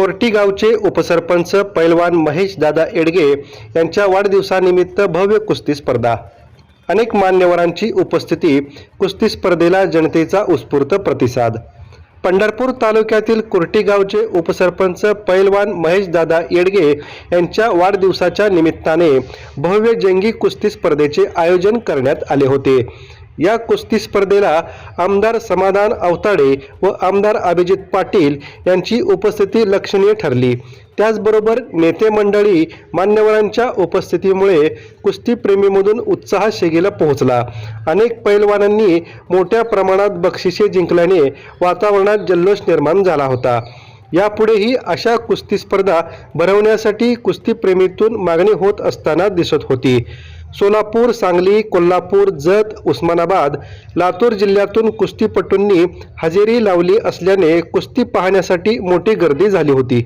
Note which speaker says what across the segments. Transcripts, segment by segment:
Speaker 1: Corti गावचे उपसरपंच पैलवान महेश दादा एडगे यांच्या वाढदिवसानिमित्त भव्य कुस्ती स्पर्धा. अनेक मान्यवरांची उपस्थिती कुस्ती स्पर्धेला जनतेचा उत्स्फूर्त प्रतिसाद. पंढरपूर तालुक्यातील कुर्टी गावचे उपसरपंच पैलवान महेश दादा येडगे यांच्या वाढदिवसाच्या निमित्ताने भव्य जंगी कुस्ती स्पर्धेचे आयोजन करण्यात आले होते. या कुस्ती स्पर्धेला आमदार समाधान अवताडे व आमदार अभिजित पाटील यांची उपस्थिती लक्षणीय ठरली. त्याचबरोबर नेते मंडळी मान्यवरांच्या उपस्थितीमुळे कुस्तीप्रेमीमधून उत्साह शेगेला पोहोचला. अनेक पैलवानांनी मोठ्या प्रमाणात बक्षिसे जिंकल्याने वातावरणात जल्लोष निर्माण झाला होता. यापुढेही अशा कुस्ती स्पर्धा भरवण्यासाठी कुस्तीप्रेमीतून मागणी होत असताना दिसत होती. सोलापूर सांगली कोल्हापूर जत उस्मानाबाद लातूर जिल्ह्यातून कुस्तीपटूंनी हजेरी लावली असल्याने कुस्ती पाहण्यासाठी मोठी गर्दी झाली होती.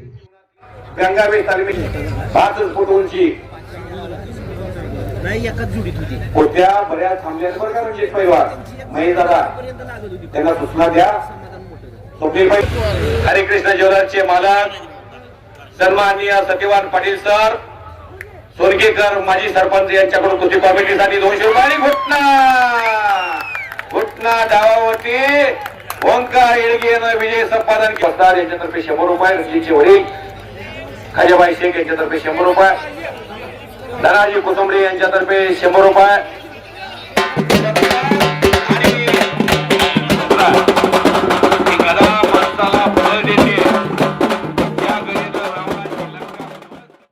Speaker 2: होत्या बऱ्याच थांबल्यात बरं का म्हणजे पैलवान? महेश दादा त्यांना सूचना द्या. स्वप्नील भाई हरिकृष्ण ज्वेलर्सचे मालक सन्माननीय सत्यवान पाटील सर. सोरगेकर माजी सरपंच यांच्याकडून कृती कॉमिटीसाठी दोनशे रुपये आणि घुटना. घुटना डावावरती ओंकार येळगे यानं विजय संपादन केला. यांच्यातर्फे शंभर रुपये रसलीचे वडील खाजाबाई शेख यांच्यातर्फे शंभर रुपये. धनाजी कुसुंबडे यांच्यातर्फे शंभर रुपये.